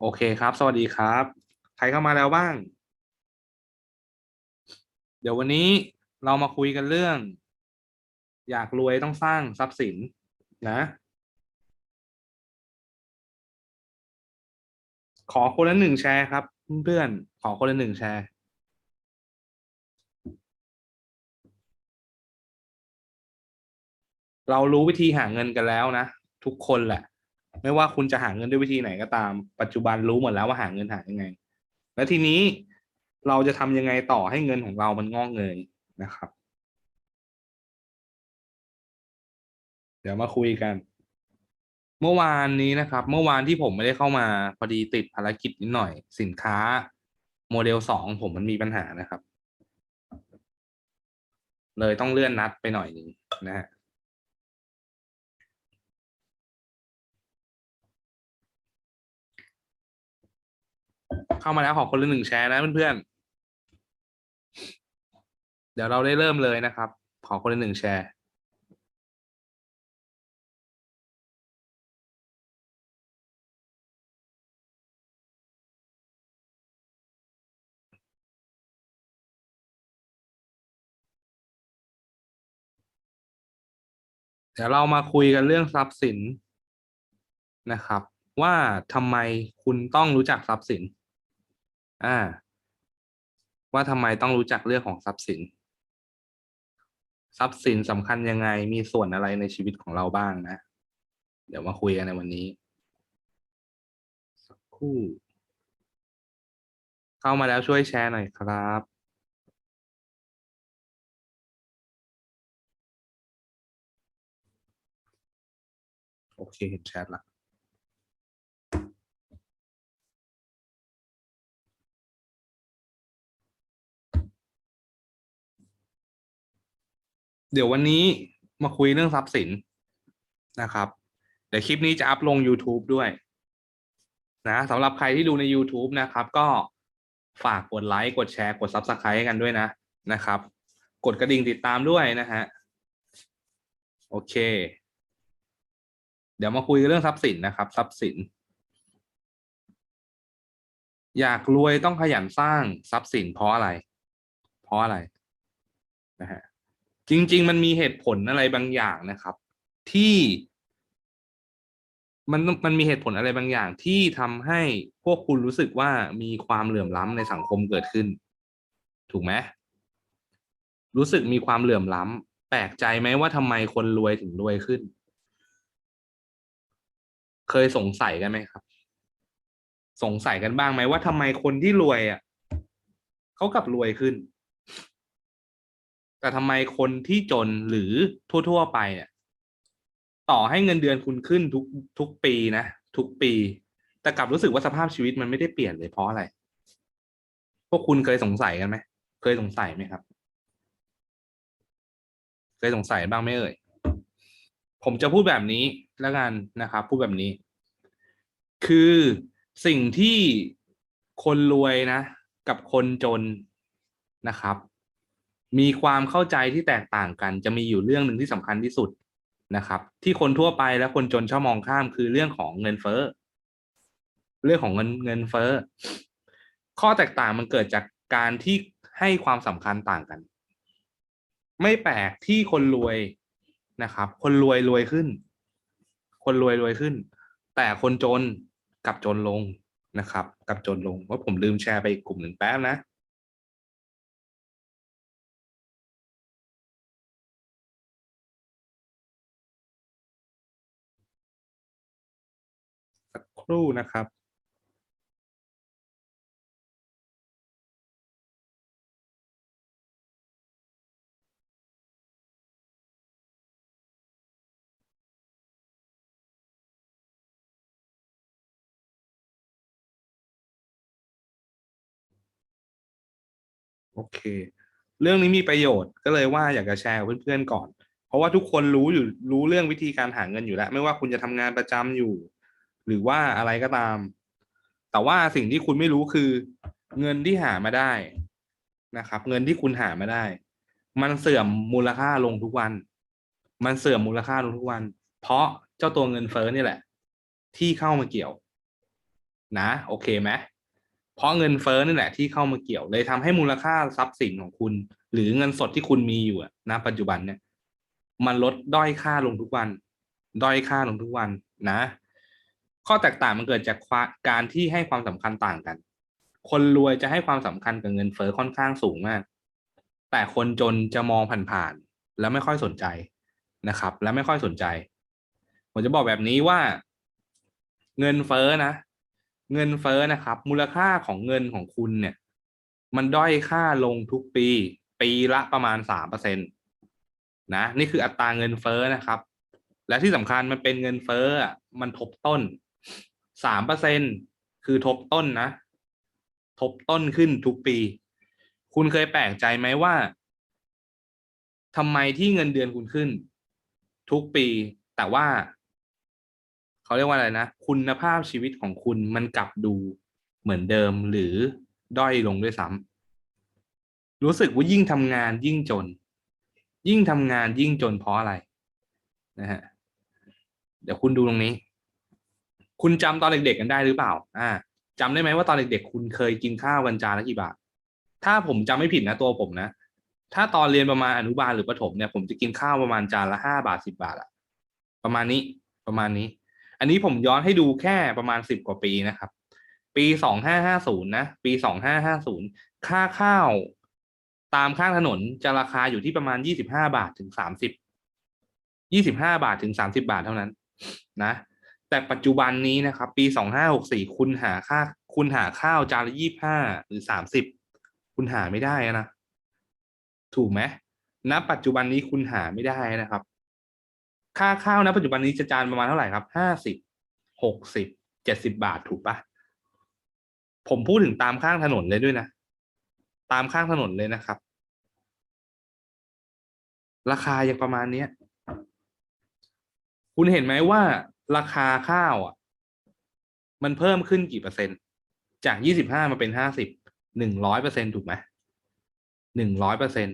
โอเคครับ สวัสดีครับ ใครเข้ามาแล้วบ้าง เดี๋ยววันนี้เรามาคุยกันเรื่อง อยากรวยต้องสร้างทรัพย์สินนะ ขอคนละหนึ่งแชร์ครับ เพื่อนๆขอคนละหนึ่งแชร์เรารู้วิธีหาเงินกันแล้วนะ ทุกคนแหละ ไม่ว่าคุณจะหาเงินด้วยวิธีไหนก็ตาม ปัจจุบันรู้หมดแล้วว่าหาเงินหายังไง แล้วทีนี้เราจะทำยังไงต่อให้เงินของเรามันงอกเงยนะครับ เดี๋ยวมาคุยกัน เมื่อวานนี้นะครับ เมื่อวานที่ผมไม่ได้เข้ามาพอดีติดภารกิจนิดหน่อย สินค้า โมเดลสองผมมันมีปัญหานะครับ เลยต้องเลื่อนนัดไปหน่อยหนึงนะฮะ เข้ามาแล้วขอคนละหนึ่งแชร์นะเพื่อนๆ เดี๋ยวเราได้เริ่มเลยนะครับ ขอคนละหนึ่งแชร์เดี๋ยวเรามาคุยกันเรื่องทรัพย์สินนะครับ ว่าทำไมคุณต้องรู้จักทรัพย์สิน อ่า ว่าทำไมต้องรู้จักเรื่องของทรัพย์สิน ทรัพย์สินสำคัญยังไงมีส่วนอะไรในชีวิตของเราบ้างนะ เดี๋ยวมาคุยกันในวันนี้ สักครู่ เข้ามาแล้วช่วยแชร์หน่อยครับโอเคเห็นแชทละ เดี๋ยววันนี้มาคุยเรื่องทรัพย์สินนะครับ เดี๋ยวคลิปนี้จะอัพลง YouTube ด้วยนะสำหรับใครที่ดูใน YouTube นะครับ ก็ฝากกดไลค์กดแชร์กด Subscribe กันด้วยนะนะครับ กดกระดิ่งติดตามด้วยนะฮะโอเค เดี๋ยวมาคุยเรื่องทรัพย์สินนะครับ ทรัพย์สิน อยากรวยต้องขยันสร้างทรัพย์สินเพราะอะไร เพราะอะไรนะฮะ จริง ๆ มันมีเหตุผลอะไรบางอย่างนะครับ ที่ มันมันมีเหตุผลอะไรบางอย่าง ที่ทำให้พวกคุณรู้สึกว่ามีความเหลื่อมล้ำในสังคมเกิดขึ้น ถูกไหมรู้สึกมีความเหลื่อมล้ำแปลกใจไหมว่าทำไมคนรวยถึงรวยขึ้น เคยสงสัยกันไหมครับ สงสัยกันบ้างไหมว่าทำไมคนที่รวยอะเขากลับรวยขึ้น แต่ทำไมคนที่จนหรือทั่ว ๆ ไปเนี่ยต่อให้เงินเดือนคุณขึ้นทุกทุกปีนะทุกปี แต่กลับรู้สึกว่าสภาพชีวิตมันไม่ได้เปลี่ยนเลยเพราะอะไร พวกคุณเคยสงสัยกันไหมเคยสงสัยไหมครับ เคยสงสัยบ้างไหมเอ่ยผมจะพูดแบบนี้แล้วกันนะครับ พูดแบบนี้ คือสิ่งที่คนรวยนะ กับคนจนนะครับ มีความเข้าใจที่แตกต่างกัน จะมีอยู่เรื่องหนึ่งที่สำคัญที่สุดนะครับ ที่คนทั่วไปและคนจนชอบมองข้ามคือเรื่องของเงินเฟ้อเรื่องของเงินเงินเฟ้อข้อแตกต่างมันเกิดจากการที่ให้ความสำคัญต่างกัน ไม่แปลกที่คนรวยนะครับ คนรวยรวยขึ้น คนรวยรวยขึ้น แต่คนจนกับจนลงนะครับ กับจนลงว่าผมลืมแชร์ไปอีกกลุ่มหนึ่งแป๊บนะ ครู่นะครับโอเค เรื่องนี้มีประโยชน์ก็เลยว่าอยากจะแชร์กับเพื่อนๆก่อน เพราะว่าทุกคนรู้อยู่รู้เรื่องวิธีการหาเงินอยู่แล้ว ไม่ว่าคุณจะทำงานประจำอยู่ หรือว่าอะไรก็ตาม แต่ว่าสิ่งที่คุณไม่รู้คือ เงินที่หามาได้นะครับ เงินที่คุณหามาได้ มันเสื่อมมูลค่าลงทุกวัน มันเสื่อมมูลค่าลงทุกวัน เพราะเจ้าตัวเงินเฟ้อนี่แหละ ที่เข้ามาเกี่ยว นะ โอเคไหมเพราะเงินเฟ้อนี่แหละที่เข้ามาเกี่ยวเลยทำให้มูลค่าทรัพย์สินของคุณ หรือเงินสดที่คุณมีอยู่อะณปัจจุบันเนี่ย มันลดด้อยค่าลงทุกวัน ด้อยค่าลงทุกวันนะ ข้อแตกต่างมันเกิดจากการที่ให้ความสำคัญต่างกัน คนรวยจะให้ความสำคัญกับเงินเฟ้อค่อนข้างสูงมาก แต่คนจนจะมองผ่านๆแล้วไม่ค่อยสนใจนะครับ และไม่ค่อยสนใจ ผมจะบอกแบบนี้ว่า เงินเฟ้อนะ เงินเฟ้อนะครับ มูลค่าของเงินของคุณเนี่ย มันด้อยค่าลงทุกปี ปีละประมาณสามเปอร์เซ็นตนะนี่คืออัตราเงินเฟ้อนะครับ และที่สำคัญมันเป็นเงินเฟ้อมันทบต้น สามเปอร์เซ็นคือทบต้นนะ ทบต้นขึ้นทุกปี คุณเคยแปลกใจไหมว่าทำไมที่เงินเดือนคุณขึ้น ทุกปี แต่ว่าเขาเรียกว่าอะไรนะ คุณภาพชีวิตของคุณมันกลับดูเหมือนเดิมหรือด้อยลงด้วยซ้ำรู้สึกว่ายิ่งทำงานยิ่งจน ยิ่งทำงานยิ่งจนเพราะอะไรนะฮะเดี๋ยวคุณดูตรงนี้ คุณจำตอนเด็กๆกันได้หรือเปล่า อ่าจำได้ไหมว่าตอนเด็กๆ คุณเคยกินข้าววันจานละกี่บาท ถ้าผมจำไม่ผิดนะตัวผมนะ ถ้าตอนเรียนประมาณอนุบาลหรือประถมเนี่ยผมจะกินข้าวประมาณจานละห้าบาทสิบาทอะประมาณนี้ ประมาณนี้ อันนี้ผมย้อนให้ดูแค่ประมาณสิบกว่าปีนะครับ ปีสองห้าห้าศูนย์นะ ปีสองห้าห้าศูนย์ค่าข้าวตามข้างถนนจะราคาอยู่ที่ประมาณยี่สิบห้าบาทถึงสามสิบยี่สิบห้าบาทถึงสามสิบาทเท่านั้น นะ แต่ปัจจุบันนี้นะครับ ปีสองห้าหกสี่คุณหาค่า คุณหาข้าวจานละยี่ห้าหรือสามสิบคุณหาไม่ได้นะ ถูกไหมณปัจจุบันนี้คุณหาไม่ได้นะครับ ค่าข้าวณปัจจุบันนี้จะจานประมาณเท่าไหร่ครับห้าสิบหกสิบเจ็ดสิบาทถูกปะผมพูดถึงตามข้างถนนเลยด้วยนะ ตามข้างถนนเลยนะครับ ราคายังประมาณเนี้ย คุณเห็นไหมว่า ราคาข้าวอะ มันเพิ่มขึ้นกี่เปอร์เซ็นต์ จากยี่สิบห้ามาเป็นห้าสิบหนึ่งร้อยเปอร์เซ็นถูกไหมหนึ่งร้อยเปอร์เซ็น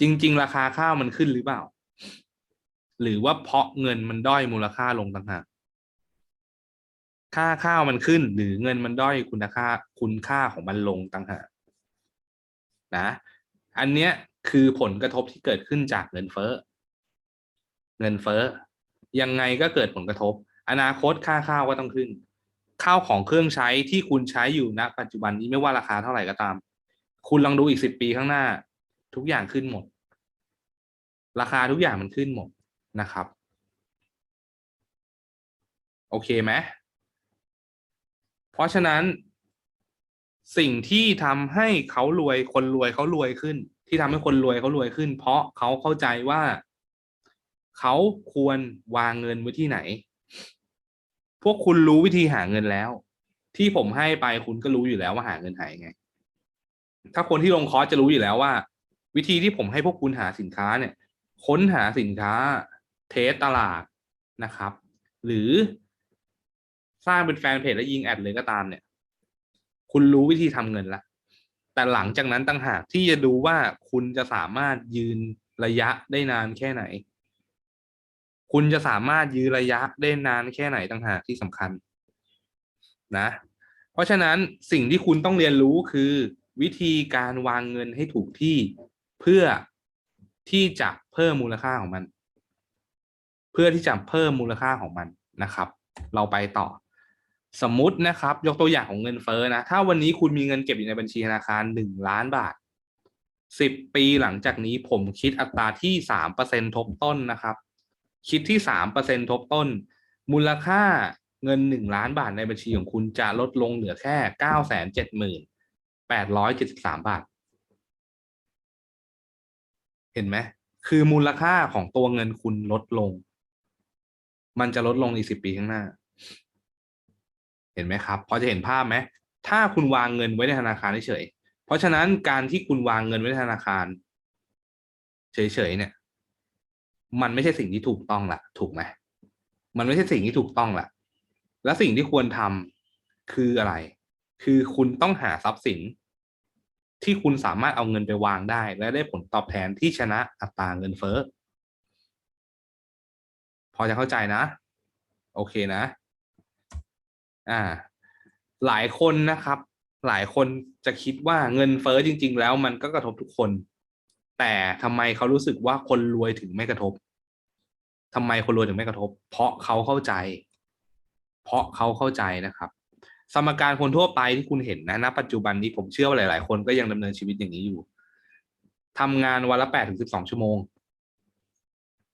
จริง ๆ ราคาข้าวมันขึ้นหรือเปล่า หรือว่าเพราะเงินมันด้อยมูลค่าลงต่างหากค่าข้าวมันขึ้น หรือเงินมันด้อยคุณค่าคุณค่าของมันลงต่างหากนะ อันเนี้ยคือผลกระทบที่เกิดขึ้นจากเงินเฟ้อ เงินเฟ้อยังไงก็เกิดผลกระทบ อนาคตค่าข้าวก็ต้องขึ้น ข้าวของเครื่องใช้ที่คุณใช้อยู่ณปัจจุบันนี้ไม่ว่าราคาเท่าไหร่ก็ตาม คุณลองดูอีกสิบปีข้างหน้า ทุกอย่างขึ้นหมด ราคาทุกอย่างมันขึ้นหมดนะครับ โอเคไหมเพราะฉะนั้นสิ่งที่ทำให้เขารวยคนรวยเขารวยขึ้น ที่ทำให้คนรวยเขารวยขึ้น เพราะเขาเข้าใจว่า เขาควรวางเงินไว้ที่ไหน พวกคุณรู้วิธีหาเงินแล้ว ที่ผมให้ไปคุณก็รู้อยู่แล้วว่าหาเงินหายไง ถ้าคนที่ลงคอร์สจะรู้อยู่แล้วว่า วิธีที่ผมให้พวกคุณหาสินค้าเนี่ย ค้นหาสินค้า เทสตลาดนะครับ หรือสร้างเป็นแฟนเพจแล้วยิงแอดเลยก็ตามเนี่ย คุณรู้วิธีทำเงินละแต่หลังจากนั้นต่างหากที่จะดูว่าคุณจะสามารถยืนระยะได้นานแค่ไหน คุณจะสามารถยืนระยะได้นานแค่ไหนต่างหากที่สำคัญนะ เพราะฉะนั้นสิ่งที่คุณต้องเรียนรู้คือ วิธีการวางเงินให้ถูกที่เพื่อที่จะเพิ่มมูลค่าของมัน เพื่อที่จะเพิ่มมูลค่าของมันนะครับ เราไปต่อ สมมุตินะครับ ยกตัวอย่างของเงินเฟ้อนะ ถ้าวันนี้คุณมีเงินเก็บอยู่ในบัญชีธนาคารหนึ่งล้านบาทสิบปีหลังจากนี้ผมคิดอัตราที่สามเปอร์เซ็นทบต้นนะครับ คิดที่สามเปอร์เซ็นทบต้น มูลค่าเงินหนึ่งล้านบาทในบัญชีของคุณจะลดลงเหลือแค่เก้าแสนเจ็ดหมื่นแปดร้อยเจ็ดสิบสามบาท เห็นไหม คือมูลค่าของตัวเงินคุณลดลง มันจะลดลงอีกสิบปีข้างหน้า เห็นไหมครับ พอจะเห็นภาพไหม ถ้าคุณวางเงินไว้ในธนาคารเฉย เพราะฉะนั้นการที่คุณวางเงินไว้ในธนาคาร เฉยๆเนี่ย มันไม่ใช่สิ่งที่ถูกต้องละถูกไหมมันไม่ใช่สิ่งที่ถูกต้องละและสิ่งที่ควรทำคืออะไร คือคุณต้องหาทรัพย์สิน ที่คุณสามารถเอาเงินไปวางได้ และได้ผลตอบแทนที่ชนะอัตราเงินเฟ้อพอจะเข้าใจนะ โอเคนะ อ่า หลายคนนะครับ หลายคนจะคิดว่าเงินเฟ้อจริง ๆ แล้วมันก็กระทบทุกคน แต่ทำไมเขารู้สึกว่าคนรวยถึงไม่กระทบทำไมคนรวยถึงไม่กระทบ เพราะเขาเข้าใจ เพราะเขาเข้าใจนะครับ สมการคนทั่วไปที่คุณเห็นนะณปัจจุบันนี้ผมเชื่อว่าหลาย ๆ คนก็ยังดำเนินชีวิตอย่างนี้อยู่ทำงานวันละแปดถึงสิบสองชั่วโมง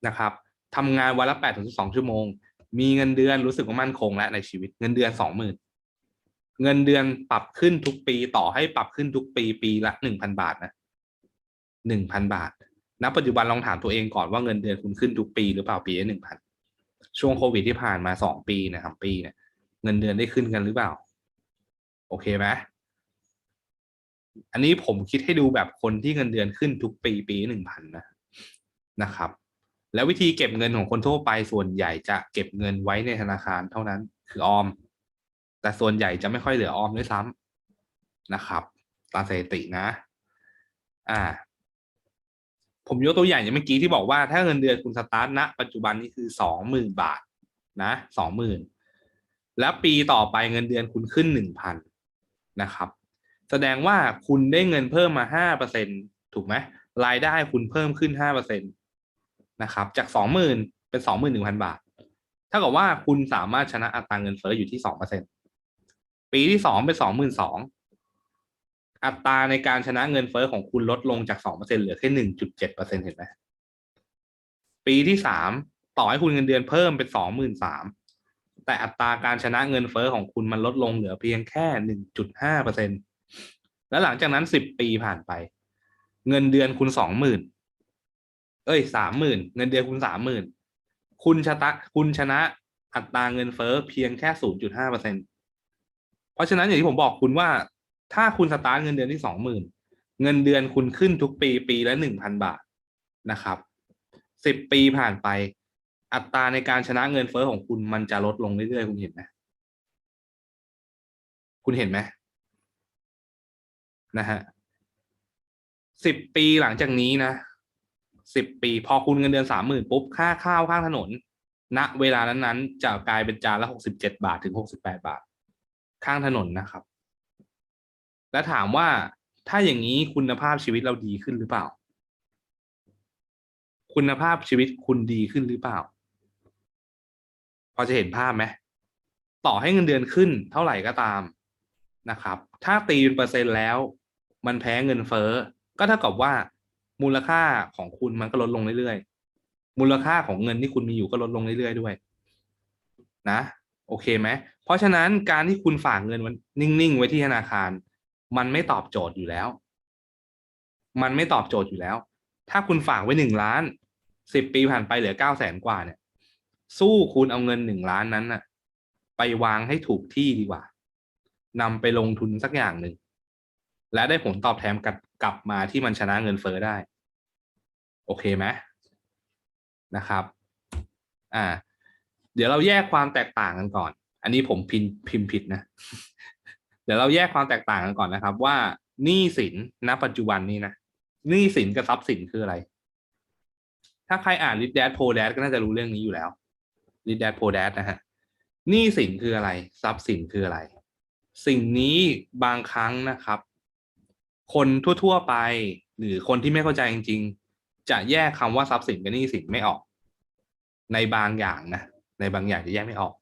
นะครับทำงานวันละแปดถึงสิบสองชั่วโมง มีเงินเดือนรู้สึกว่ามั่นคงแล้วในชีวิตเงินเดือนสองหมื่นเงินเดือนปรับขึ้นทุกปีต่อให้ปรับขึ้นทุกปีปีละหนึ่งพันบาทนะ หนึ่งพันบาท ณ ปัจจุบันลองถามตัวเองก่อนว่าเงินเดือนคุณขึ้นทุกปีหรือเปล่าปีละหนึ่งพันช่วงโควิดที่ผ่านมาสองปีนะครับปีเนี่ยเงินเดือนได้ขึ้นกันหรือเปล่า โอเคไหมอันนี้ผมคิดให้ดูแบบคนที่เงินเดือนขึ้นทุกปีปีหนึ่งพันนะนะครับ แล้ววิธีเก็บเงินของคนทั่วไปส่วนใหญ่จะเก็บเงินไว้ในธนาคารเท่านั้นคือออม แต่ส่วนใหญ่จะไม่ค่อยเหลือออมด้วยซ้ำนะครับ ตามสถิตินะ อ่า ผมยกตัวอย่างอย่างเมื่อกี้ที่บอกว่าถ้าเงินเดือนคุณสตาร์ทณปัจจุบันนี้คือสองหมื่นบาทนะสองหมื่นแล้วปีต่อไปเงินเดือนคุณขึ้นหนึ่งพันนะครับ แสดงว่าคุณได้เงินเพิ่มมาห้าเปอร์เซ็นถูกไหมรายได้คุณเพิ่มขึ้นห้าเปอร์เซ็นตนะครับ จากสองหมื่นเป็นสองหมื่นหนึ่งพันบาทถ้ากับว่าคุณสามารถชนะอัตราเงินเฟ้ออยู่ที่สองเปอร์เซ็นปีที่สองเป็นสองหมื่นสอง อัตราในการชนะเงินเฟ้อของคุณลดลงจากสองเปอร์เซ็นเหลือแค่หนึ่งจุดเจ็ดเปอร์เซ็นเห็นไหมปีที่สามต่อให้คุณเงินเดือนเพิ่มเป็นสองหมื่นสามแต่อัตราการชนะเงินเฟ้อของคุณมันลดลงเหลือเพียงแค่หนึ่งจุดห้าเปอร์เซ็นแล้วหลังจากนั้นสิบปีผ่านไป เงินเดือนคุณสองหมื่นเอ้ยสามหมื่นเงินเดือนคุณสามหมื่นคุณชนะคุณชนะอัตราเงินเฟ้อเพียงแค่ศูนย์จุดห้าเปอร์เซ็นเพราะฉะนั้นอย่างที่ผมบอกคุณว่า ถ้าคุณสตาร์ทเงินเดือนที่สองหมื่นเงินเดือนคุณขึ้นทุกปีปีละหนึ่งพันบาทนะครับสิบปีผ่านไป อัตราในการชนะเงินเฟ้อของคุณมันจะลดลงเรื่อยๆ คุณเห็นไหมคุณเห็นไหมนะฮะสิบปีหลังจากนี้นะสิบปีพอคุณเงินเดือนสามหมื่นปุ๊บค่าข้าวข้างถนนณเวลานั้นๆ จะกลายเป็นจานละหกสิบเจ็ดบาทถึงหกสิบแปดบาท ข้างถนนนะครับ และถามว่าถ้าอย่างนี้คุณภาพชีวิตเราดีขึ้นหรือเปล่า คุณภาพชีวิตคุณดีขึ้นหรือเปล่า พอจะเห็นภาพไหมต่อให้เงินเดือนขึ้นเท่าไหร่ก็ตามนะครับ ถ้าตีเป็นเปอร์เซ็นต์แล้ว มันแพ้เงินเฟ้อก็เท่ากับว่ามูลค่าของคุณมันก็ลดลงเรื่อยๆ มูลค่าของเงินที่คุณมีอยู่ก็ลดลงเรื่อยๆด้วย นะ โอเคไหมเพราะฉะนั้นการที่คุณฝากเงินมันนิ่งๆ ไว้ที่ธนาคาร มันไม่ตอบโจทย์อยู่แล้ว มันไม่ตอบโจทย์อยู่แล้ว ถ้าคุณฝากไว้หนึ่งล้านสิบปีผ่านไปเหลือเก้าแสนกว่าเนี่ย สู้คุณเอาเงินหนึ่งล้านนั้นน่ะ ไปวางให้ถูกที่ดีกว่านำไปลงทุนสักอย่างหนึ่ง และได้ผลตอบแทนกลับกลับมาที่มันชนะเงินเฟอ้อได้ โอเคไหมนะครับ อ่า เดี๋ยวเราแยกความแตกต่างกันก่อน อันนี้ผมพิมพ์พิมพ์ผิดนะ ดี๋ยวเราแยกความแตกต่างกันก่อนนะครับ ว่าหนี้สินณ ปัจจุบันนี้นะหนี้สินกับทรัพย์สินคืออะไร ถ้าใครอ่านริดแดดโพแดดก็น่าจะรู้เรื่องนี้อยู่แล้วริดแดดโพแดดนะฮะหนี้สินคืออะไร ทรัพย์สินคืออะไร สิ่งนี้บางครั้งนะครับ คนทั่ว ๆไป หรือคนที่ไม่เข้าใจจริง ๆ จะแยกคำว่าทรัพย์สินกับหนี้สินไม่ออก ในบางอย่างนะในบางอย่างจะแยกไม่ออก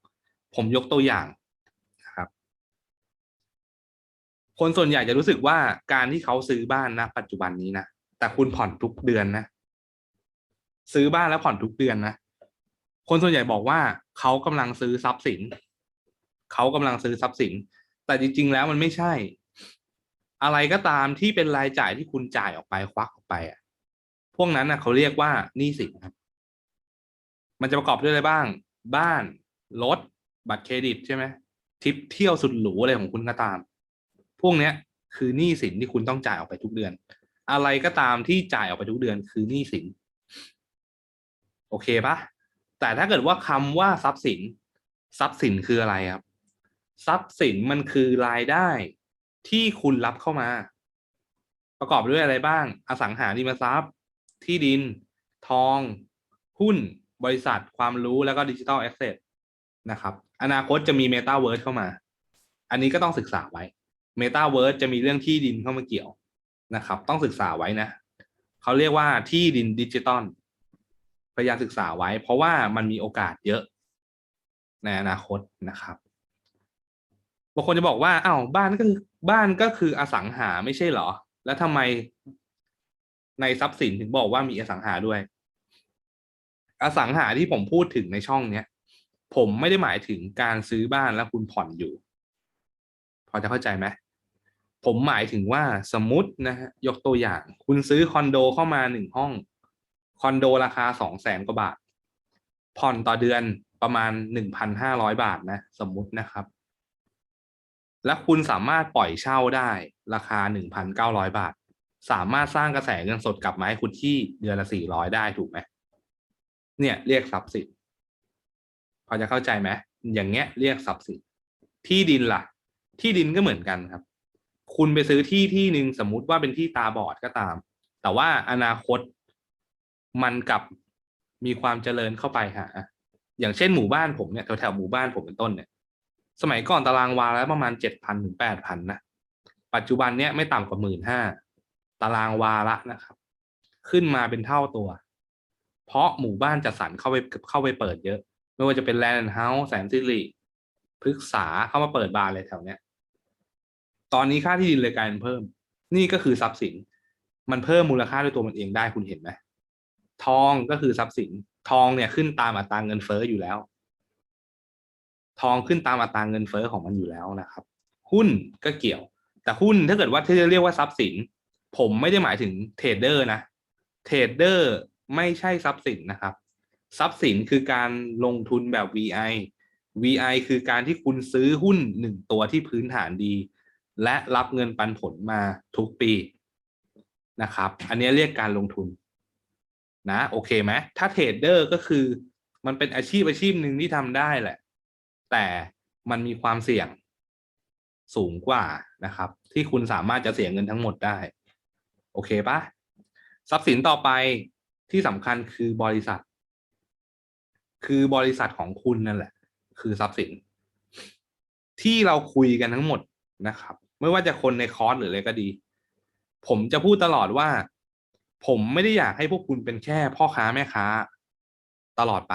ผมยกตัวอย่างนะครับ คนส่วนใหญ่จะรู้สึกว่าการที่เขาซื้อบ้านนะปัจจุบันนี้นะแต่คุณผ่อนทุกเดือนนะซื้อบ้านแล้วผ่อนทุกเดือนนะคนส่วนใหญ่บอกว่าเขากำลังซื้อทรัพย์สิน เขากำลังซื้อทรัพย์สิน แต่จริง ๆ แล้วมันไม่ใช่ อะไรก็ตามที่เป็นรายจ่ายที่คุณจ่ายออกไปควักออกไปอะ พวกนั้นนะเขาเรียกว่าหนี้สินครับ มันจะประกอบด้วยอะไรบ้าง บ้านรถบัตรเครดิตใช่ไหมทริปเที่ยวสุดหรูอะไรของคุณก็ตาม พวกเนี้ยคือหนี้สินที่คุณต้องจ่ายออกไปทุกเดือน อะไรก็ตามที่จ่ายออกไปทุกเดือนคือหนี้สิน โอเคปะแต่ถ้าเกิดว่าคำว่าทรัพย์สิน ทรัพย์สินคืออะไรครับ ทรัพย์สินมันคือรายได้ที่คุณรับเข้ามา ประกอบด้วยอะไรบ้าง อสังหาริมทรัพย์ ที่ดิน ทอง หุ้น บริษัท ความรู้แล้วก็ดิจิทัลแอสเซทนะครับ อนาคตจะมีเมตาเวิร์สเข้ามา อันนี้ก็ต้องศึกษาไว้ Metaverse จะมีเรื่องที่ดินเข้ามาเกี่ยวนะครับ ต้องศึกษาไว้นะเขาเรียกว่าที่ดินดิจิตอลพยายามศึกษาไว้ เพราะว่ามันมีโอกาสเยอะ ในอนาคตนะครับบางคนจะบอกว่าอ้าวบ้านก็คือบ้านก็คืออสังหาไม่ใช่เหรอ แล้วทำไมในทรัพย์สินถึงบอกว่ามีอสังหาด้วย อสังหาที่ผมพูดถึงในช่องเนี้ยผมไม่ได้หมายถึงการซื้อบ้านแล้วคุณผ่อนอยู่ พอจะเข้าใจไหม ผมหมายถึงว่าสมมตินะฮะยกตัวอย่าง คุณซื้อคอนโดเข้ามาหนึ่งห้อง คอนโดราคาสองแสนกว่าบาท ผ่อนต่อเดือนประมาณหนึ่งพันห้าร้อยบาทนะ สมมตินะครับ และคุณสามารถปล่อยเช่าได้ราคาหนึ่งพันเก้าร้อยบาท สามารถสร้างกระแสเงินสดกลับมาให้คุณที่เดือนละสี่ร้อยได้ถูกไหมเนี่ยเรียกทรัพย์สินพอจะเข้าใจไหมอย่างเงี้ยเรียกทรัพย์สินที่ดินล่ะ ที่ดินก็เหมือนกันครับ คุณไปซื้อที่ที่หนึ่งสมมุติว่าเป็นที่ตาบอดก็ตาม แต่ว่าอนาคตมันกลับมีความเจริญเข้าไปหา อย่างเช่นหมู่บ้านผมเนี่ยแถวๆหมู่บ้านผมเป็นต้นเนี่ย สมัยก่อนตารางวาแล้วประมาณเจ็ดพันถึงแปดพันนะ ปัจจุบันเนี้ยไม่ต่ำกว่าหมื่นห้าตารางวาละนะครับ ขึ้นมาเป็นเท่าตัว เพราะหมู่บ้านจัดสรรเข้าไปเข้าไปเปิดเยอะ ไม่ว่าจะเป็นแลนด์เฮาส์แสนสิริพฤกษาเข้ามาเปิดบานเลยแถวเนี้ย ตอนนี้ค่าที่ดินเลยกลายเป็นเพิ่ม นี่ก็คือทรัพย์สิน มันเพิ่มมูลค่าด้วยตัวมันเองได้คุณเห็นไหมทองก็คือทรัพย์สิน ทองเนี่ยขึ้นตามอัตราเงินเฟ้ออยู่แล้ว ทองขึ้นตามอัตราเงินเฟ้อของมันอยู่แล้วนะครับ หุ้นก็เกี่ยว แต่หุ้นถ้าเกิดว่าที่จะเรียกว่าทรัพย์สิน ผมไม่ได้หมายถึงเทรดเดอร์นะ เทรดเดอร์ไม่ใช่ทรัพย์สินนะครับ ทรัพย์สินคือการลงทุนแบบ VI VI คือการที่คุณซื้อหุ้นหนึ่งตัวที่พื้นฐานดี และรับเงินปันผลมาทุกปีนะครับ อันนี้เรียกการลงทุนนะโอเคไหมถ้าเทรดเดอร์ก็คือมันเป็นอาชีพอาชีพหนึ่งที่ทำได้แหละ แต่มันมีความเสี่ยงสูงกว่านะครับ ที่คุณสามารถจะเสียเงินทั้งหมดได้ โอเคปะทรัพย์สินต่อไปที่สำคัญคือบริษัท คือบริษัทของคุณนั่นแหละ คือทรัพย์สิน ที่เราคุยกันทั้งหมดนะครับ ไม่ว่าจะคนในคอร์สหรืออะไรก็ดี ผมจะพูดตลอดว่า ผมไม่ได้อยากให้พวกคุณเป็นแค่พ่อค้าแม่ค้า ตลอดไป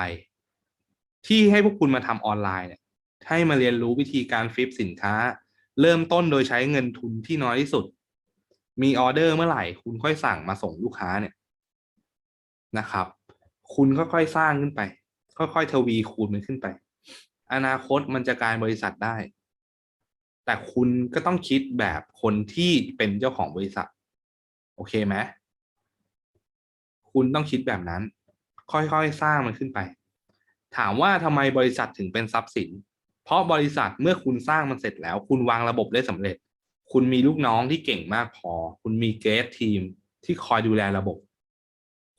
ที่ให้พวกคุณมาทำออนไลน์เนี่ยให้มาเรียนรู้วิธีการฟลิปสินค้า เริ่มต้นโดยใช้เงินทุนที่น้อยที่สุด มีออเดอร์เมื่อไหร่ คุณค่อยสั่งมาส่งลูกค้าเนี่ยนะครับ คุณค่อยๆสร้างขึ้นไป ค่อยๆทวีคูณมันขึ้นไป อนาคตมันจะกลายบริษัทได้ แต่คุณก็ต้องคิดแบบคนที่เป็นเจ้าของบริษัท โอเคไหมคุณต้องคิดแบบนั้น ค่อยๆ สร้างมันขึ้นไป ถามว่าทำไมบริษัทถึงเป็นทรัพย์สิน เพราะบริษัทเมื่อคุณสร้างมันเสร็จแล้ว คุณวางระบบได้สำเร็จ คุณมีลูกน้องที่เก่งมากพอ คุณมีเกสทีมที่คอยดูแลระบบ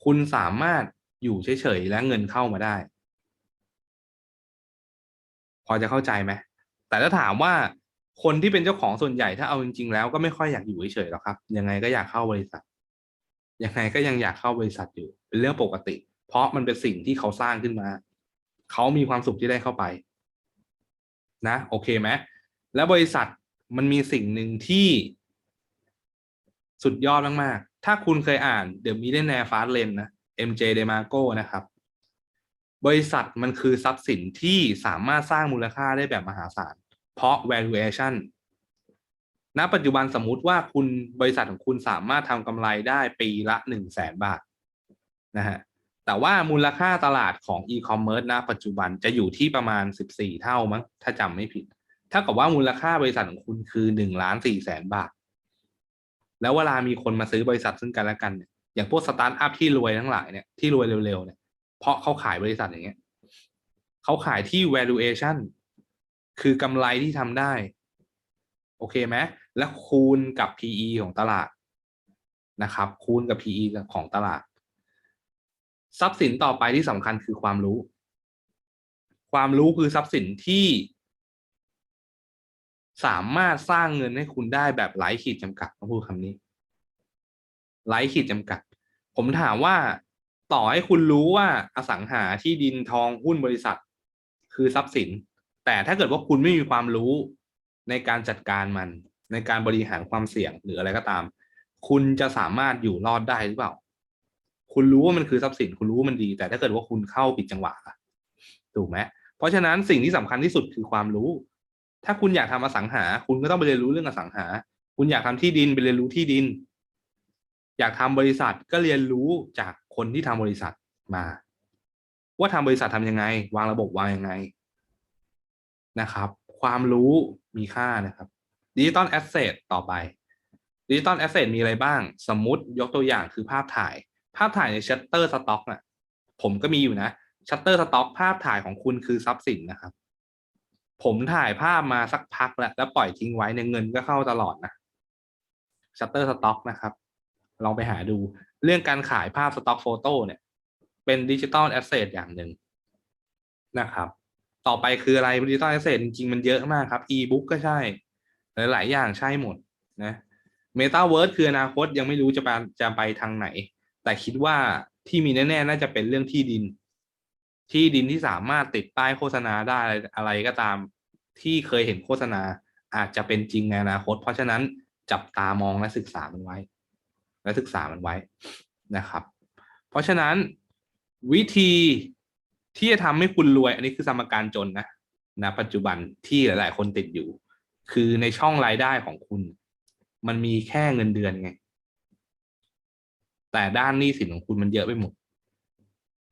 คุณสามารถอยู่เฉยๆ และเงินเข้ามาได้ พอจะเข้าใจไหมแต่ถ้าถามว่า คนที่เป็นเจ้าของส่วนใหญ่ถ้าเอาจริง ๆ แล้วก็ไม่ค่อยอยากอยู่เฉยๆหรอกครับ ยังไงก็อยากเข้าบริษัท ยังไงก็ยังอยากเข้าบริษัทอยู่ เป็นเรื่องปกติ เพราะมันเป็นสิ่งที่เขาสร้างขึ้นมา เขามีความสุขที่ได้เข้าไป นะ โอเคไหมแล้วบริษัทมันมีสิ่งหนึ่งที่สุดยอดมากๆ ถ้าคุณเคยอ่าน The Millionaire Fast Lane นะ MJ DeMarco นะครับ บริษัทมันคือทรัพย์สินที่สามารถสร้างมูลค่าได้แบบมหาศาล เพราะ valuation ณปัจจุบันสมมุติว่าคุณบริษัทของคุณสามารถทำกำไรได้ปีละหนึ่งแสนบาทนะฮะแต่ว่ามูลค่าตลาดของ e-commerce ณปัจจุบันจะอยู่ที่ประมาณ 14 เท่ามั้งถ้าจำไม่ผิดถ้ากับว่ามูลค่าบริษัทของคุณคือ1ล้าน4แสนบาท แล้วเวลามีคนมาซื้อบริษัทซึ่งกันและกันเนี่ยอย่างพวกสตาร์ทอัพที่รวยทั้งหลายเนี่ยที่รวยเร็วๆเนี่ยเพราะเขาขายบริษัทอย่างเงี้ยเขาขายที่ valuation คือกำไรที่ทำได้ โอเคไหมและคูณกับ PE ของตลาดนะครับ คูณกับ PE ของตลาด ทรัพย์สินต่อไปที่สำคัญคือความรู้ ความรู้คือทรัพย์สินที่ สามารถสร้างเงินให้คุณได้แบบไร้ขีดจำกัดต้องพูดคำนี้ไร้ขีดจำกัด ผมถามว่าต่อให้คุณรู้ว่าอสังหาที่ดินทองหุ้นบริษัท คือทรัพย์สิน แต่ถ้าเกิดว่าคุณไม่มีความรู้ในการจัดการมัน ในการบริหารความเสี่ยงหรืออะไรก็ตาม คุณจะสามารถอยู่รอดได้หรือเปล่า คุณรู้ว่ามันคือทรัพย์สินคุณรู้ว่ามันดี แต่ถ้าเกิดว่าคุณเข้าผิดจังหวะล่ะถูกไหมเพราะฉะนั้นสิ่งที่สำคัญที่สุดคือความรู้ ถ้าคุณอยากทำอสังหา คุณก็ต้องไปเรียนรู้เรื่องอสังหา คุณอยากทำที่ดินไปเรียนรู้ที่ดิน อยากทำบริษัทก็เรียนรู้จากคนที่ทำบริษัทมา ว่าทำบริษัททำยังไง วางระบบวางยังไง นะครับ ความรู้มีค่านะครับดิจิตอลแอสเซทต่อไปดิจิตอลแอสเซทมีอะไรบ้าง สมมติยกตัวอย่างคือภาพถ่าย ภาพถ่ายในชัตเตอร์สต็อกน่ะผมก็มีอยู่นะชัตเตอร์สต็อกภาพถ่ายของคุณคือทรัพย์สินนะครับ ผมถ่ายภาพมาสักพักแล้วแล้วปล่อยทิ้งไว้ในยเงินก็เข้าตลอดนะชัตเตอร์สต็อกนะครับ ลองไปหาดูเรื่องการขายภาพสต็อกโฟโต้เนี่ย เป็นดิจิตอลแอสเซทอย่างหนึ่งนะครับ ต่อไปคืออะไรดิจิตอลแอสเซทจริงๆมันเยอะมากครับ e-book ก็ใช่ หลายๆอย่างใช่หมดนะเมตาเวิร์สคืออนาคตยังไม่รู้จะไปจะไปทางไหน แต่คิดว่าที่มีแน่ๆน่าจะเป็นเรื่องที่ดิน ที่ดินที่สามารถติดป้ายโฆษณาได้อะไรก็ตามที่เคยเห็นโฆษณาอาจจะเป็นจริงในอนาคต เพราะฉะนั้นจับตามองและศึกษามันไว้ และศึกษามันไว้นะครับ เพราะฉะนั้นวิธี ที่จะทำให้คุณรวย อันนี้คือสมการจนนะณปัจจุบันที่หลาย ๆ คนติดอยู่ คือในช่องรายได้ของคุณ มันมีแค่เงินเดือนไง แต่ด้านหนี้สินของคุณมันเยอะไปหมด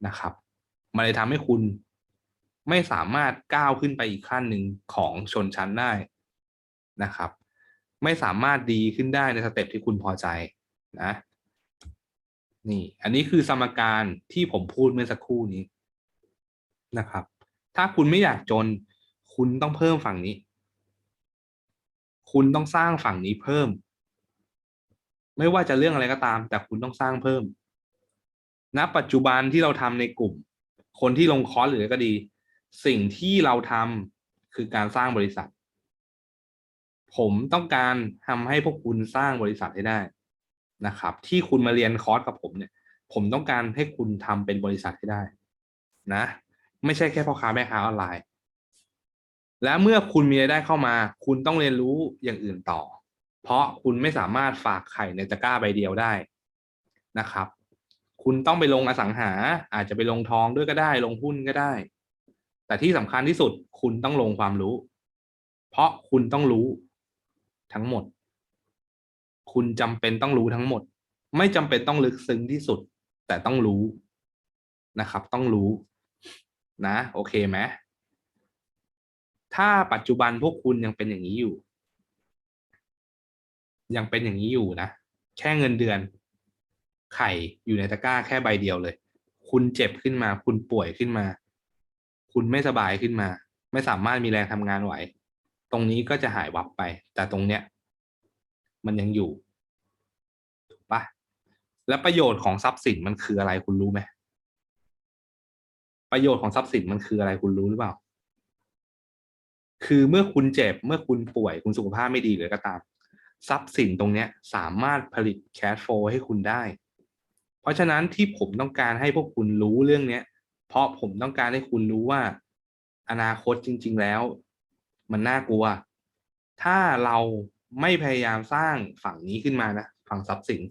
นะครับมันเลยทำให้คุณไม่สามารถก้าวขึ้นไปอีกขั้นหนึ่งของชนชั้นได้นะครับ ไม่สามารถดีขึ้นได้ในสเต็ปที่คุณพอใจนะ นี่ อันนี้คือสมการที่ผมพูดเมื่อสักครู่นี้ นะครับ ถ้าคุณไม่อยากจน คุณต้องเพิ่มฝั่งนี้ คุณต้องสร้างฝั่งนี้เพิ่ม ไม่ว่าจะเรื่องอะไรก็ตาม แต่คุณต้องสร้างเพิ่มณปัจจุบันที่เราทำในกลุ่ม คนที่ลงคอร์สหรือก็ดี สิ่งที่เราทำคือการสร้างบริษัท ผมต้องการทำให้พวกคุณสร้างบริษัทให้ได้นะครับ ที่คุณมาเรียนคอร์สกับผมเนี่ย ผมต้องการให้คุณทำเป็นบริษัทให้ได้ นะ ไม่ใช่แค่พ่อค้าแม่ค้าออนไลน์ และเมื่อคุณมีรายได้เข้ามา คุณต้องเรียนรู้อย่างอื่นต่อ เพราะคุณไม่สามารถฝากไข่ในตะกร้าใบเดียวได้นะครับ คุณต้องไปลงอสังหา อาจจะไปลงทองด้วยก็ได้ ลงหุ้นก็ได้ แต่ที่สำคัญที่สุดคุณต้องลงความรู้ เพราะคุณต้องรู้ทั้งหมด คุณจำเป็นต้องรู้ทั้งหมด ไม่จำเป็นต้องลึกซึ้งที่สุด แต่ต้องรู้นะครับ ต้องรู้ นะโอเคไหมถ้าปัจจุบันพวกคุณยังเป็นอย่างนี้อยู่ ยังเป็นอย่างนี้อยู่นะ แค่เงินเดือน ไข่อยู่ในตะกร้าแค่ใบเดียวเลย คุณเจ็บขึ้นมา คุณป่วยขึ้นมา คุณไม่สบายขึ้นมา ไม่สามารถมีแรงทำงานไหว ตรงนี้ก็จะหายวับไป แต่ตรงเนี้ย มันยังอยู่ ถูกปะและประโยชน์ของทรัพย์สินมันคืออะไรคุณรู้ไหม ประโยชน์ของทรัพย์สินมันคืออะไรคุณรู้หรือเปล่า คือเมื่อคุณเจ็บเมื่อคุณป่วยคุณสุขภาพไม่ดีเลยก็ตาม ทรัพย์สินตรงเนี้ยสามารถผลิตแคชโฟลให้คุณได้ เพราะฉะนั้นที่ผมต้องการให้พวกคุณรู้เรื่องเนี้ย เพราะผมต้องการให้คุณรู้ว่า อนาคตจริง ๆ แล้ว มันน่ากลัว ถ้าเราไม่พยายามสร้างฝั่งนี้ขึ้นมานะฝั่งทรัพย์สิน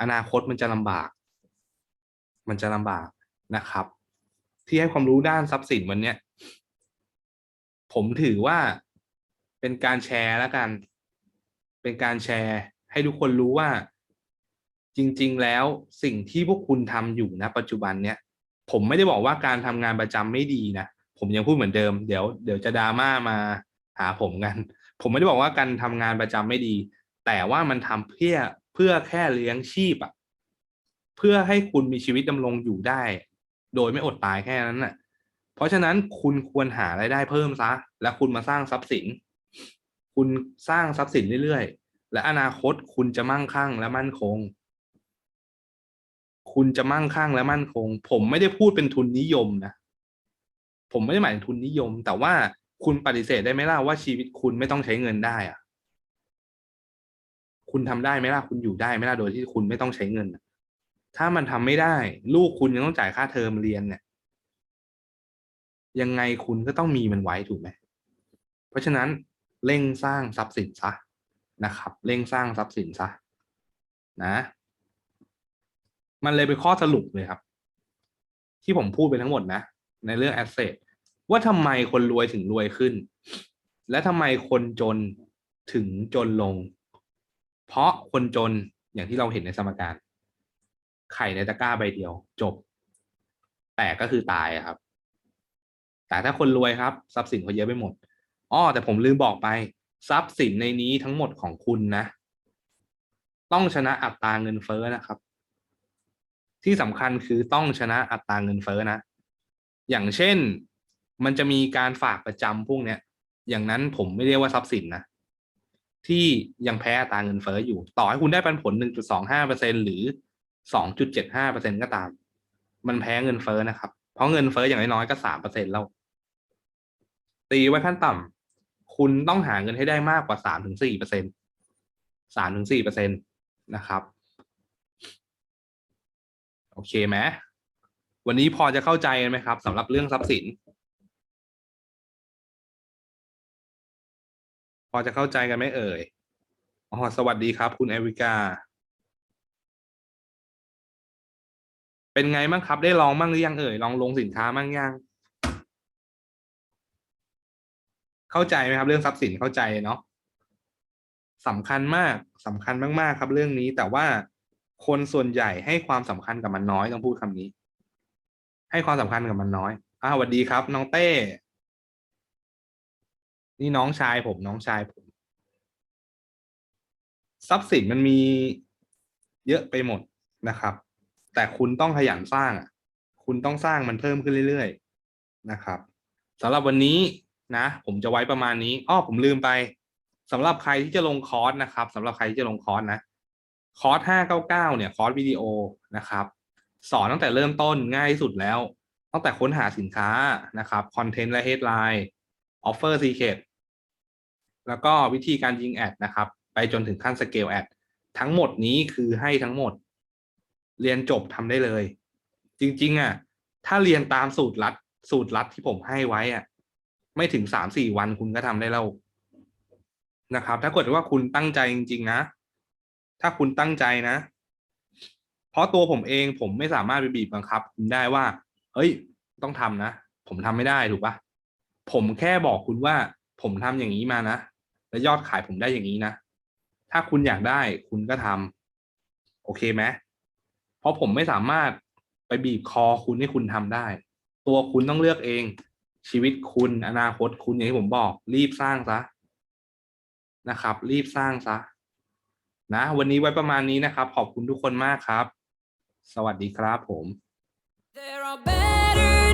อนาคตมันจะลำบาก มันจะลำบากนะครับ ที่ให้ความรู้ด้านทรัพย์สินวันเนี้ยผมถือว่าเป็นการแชร์แล้วกัน เป็นการแชร์ ให้ทุกคนรู้ว่า จริง ๆ แล้วสิ่งที่พวกคุณทำอยู่นะ ปัจจุบันเนี้ยผมไม่ได้บอกว่าการทำงานประจำไม่ดีนะผมยังพูดเหมือนเดิมเดี๋ยวเดี๋ยวจะดราม่ามาหาผมกัน ผมไม่ได้บอกว่าการทำงานประจำไม่ดี แต่ว่ามันทำเพื่อเพื่อแค่เลี้ยงชีพอะเพื่อให้คุณมีชีวิตดำรงอยู่ได้ โดยไม่อดตายแค่นั้นน่ะ เพราะฉะนั้นคุณควรหารายได้เพิ่มซะ และคุณมาสร้างทรัพย์สิน คุณสร้างทรัพย์สินเรื่อยๆ และอนาคตคุณจะมั่งคั่งและมั่นคง คุณจะมั่งคั่งและมั่นคง ผมไม่ได้พูดเป็นทุนนิยมนะ ผมไม่ได้หมายถึงทุนนิยม แต่ว่าคุณปฏิเสธได้ไหมล่ะว่าชีวิตคุณไม่ต้องใช้เงินได้อะคุณทำได้ไหมล่ะ คุณอยู่ได้ไหมล่ะ โดยที่คุณไม่ต้องใช้เงิน ถ้ามันทำไม่ได้ ลูกคุณยังต้องจ่ายค่าเทอมเรียนเนี่ย ยังไงคุณก็ต้องมีมันไว้ถูกไหมเพราะฉะนั้นเร่งสร้างทรัพย์สินซะนะครับ เร่งสร้างทรัพย์สินซะนะ มันเลยเป็นข้อสรุปเลยครับ ที่ผมพูดไปทั้งหมดนะ ในเรื่อง asset ว่าทำไมคนรวยถึงรวยขึ้น และทำไมคนจนถึงจนลง เพราะคนจนอย่างที่เราเห็นในสมการ ไข่ในตะกร้าใบเดียว จบ แต่ก็คือตายครับ แต่ถ้าคนรวยครับ ทรัพย์สินเขาเยอะไปหมดอ้อแต่ผมลืมบอกไป ทรัพย์สินในนี้ทั้งหมดของคุณนะ ต้องชนะอัตราเงินเฟ้อนะครับ ที่สำคัญคือต้องชนะอัตราเงินเฟ้อนะ อย่างเช่นมันจะมีการฝากประจำพวกเนี้ย อย่างนั้นผมไม่เรียกว่าทรัพย์สินนะที่ยังแพ้อัตราเงินเฟ้ออยู่ ต่อให้คุณได้ปันผล 1.25%หรือ 2.75%ก็ตาม มันแพ้เงินเฟ้อนะครับ เพราะเงินเฟ้ออย่างน้อยๆก็ 3%แล้ว ตีไว้ขั้นต่ำคุณต้องหาเงินให้ได้มากกว่า 3-4% 3-4%นะครับ โอเคไหมวันนี้พอจะเข้าใจไหมครับสำหรับเรื่องทรัพย์สิน พอจะเข้าใจกันไหมเอ่ยอ๋อสวัสดีครับ คุณเอริกา เป็นไงบ้างครับ ได้ลองบ้างหรือยังเอ่ยลองลงสินค้าบ้างยังเข้าใจไหมครับ เรื่องทรัพย์สินเข้าใจเนาะสำคัญมากสำคัญมากๆ ครับ เรื่องนี้แต่ว่าคนส่วนใหญ่ให้ความสำคัญกับมันน้อยต้องพูดคำนี้ ให้ความสำคัญกับมันน้อยอ้าวสวัสดีครับ น้องเต้ นี่น้องชายผมน้องชายผม ทรัพย์สินมันมีเยอะไปหมดนะครับ แต่คุณต้องขยันสร้าง คุณต้องสร้างมันเพิ่มขึ้นเรื่อยๆนะครับสำหรับวันนี้นะ ผมจะไว้ประมาณนี้อ้อผมลืมไปสำหรับใครที่จะลงคอร์สนะครับสำหรับใครที่จะลงคอร์สนะคอร์ส599เนี่ยคอร์สวิดีโอนะครับ สอนตั้งแต่เริ่มต้นง่ายที่สุดแล้ว ตั้งแต่ค้นหาสินค้านะครับคอนเทนต์และ headline offer secret แล้วก็วิธีการยิงแอดนะครับ ไปจนถึงขั้นสเกลแอดทั้งหมดนี้คือให้ทั้งหมด เรียนจบทำได้เลย จริง ๆ อะ ถ้าเรียนตามสูตรลัดสูตรลัดที่ผมให้ไว้อะ ไม่ถึงสามสี่วันคุณก็ทำได้แล้วนะครับ ถ้าเกิดว่าคุณตั้งใจจริง ๆ นะ ถ้าคุณตั้งใจนะ เพราะตัวผมเองผมไม่สามารถไปบีบบังคับ คุณได้ว่า เฮ้ย ต้องทำนะ ผมทำไม่ได้ถูกปะผมแค่บอกคุณว่า ผมทำอย่างนี้มานะ และยอดขายผมได้อย่างนี้นะ ถ้าคุณอยากได้คุณก็ทำโอเคไหม เพราะผมไม่สามารถไปบีบคอคุณให้คุณทำได้ ตัวคุณต้องเลือกเอง ชีวิตคุณอนาคตคุณอย่างที่ผมบอก รีบสร้างซะนะครับ รีบสร้างซะนะวันนี้ไว้ประมาณนี้นะครับ ขอบคุณทุกคนมากครับ สวัสดีครับผม There are better.